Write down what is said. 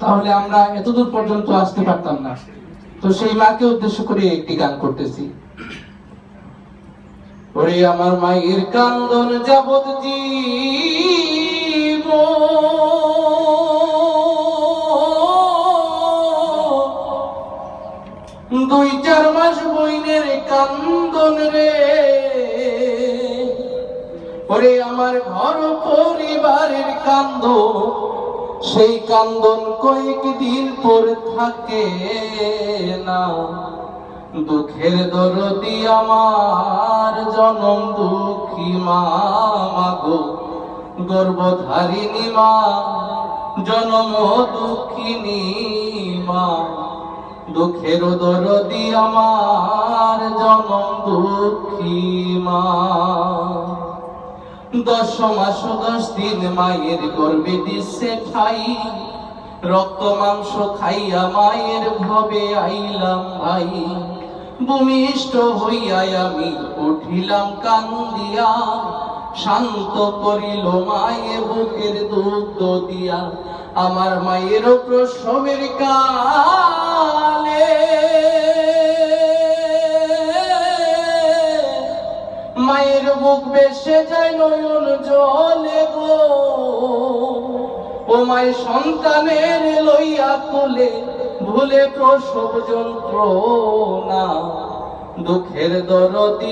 তাহলে আমরা এতদূর পর্যন্ত আসতে পারতাম না। তো সেই মাকে উদ্দেশ্য করে একটি গান করতেছি। ওরে আমার মায়ের কান্দন যাবত জীব। দুই চার মাস বইনের কান্দন রে। ওরে আমার ঘর পরিবারের কান্দ সেই কান্দন কয়েক দিন পরে থাকে না। দুঃখের দরদি আমার, জনম দুঃখী মা মাগো গর্ভধারিণী মা, জনম দুঃখিনী মা। দুঃখের দরদি আমার, জনম দুঃখী মা। দশ মাস দশ দিন মায়ের গর্বে দিছে ঠাই। রক্ত মাংস খাইয়া মায়ের ভবে আইলাম ভাই। ভূমিষ্ঠ হইয়া আমি উঠিলাম কান্দিয়া। শান্ত করিল মায়ে বুকের দুগ্ধ দিয়া। আমার মায়ের প্রসবের কালে মায়ের বুক বেসে যায় নয়ন জলে গো। ও মায়ের সন্তানের লইয়া তুলে, ভুলে প্রসব যন্ত্রণা, দুঃখের দরদি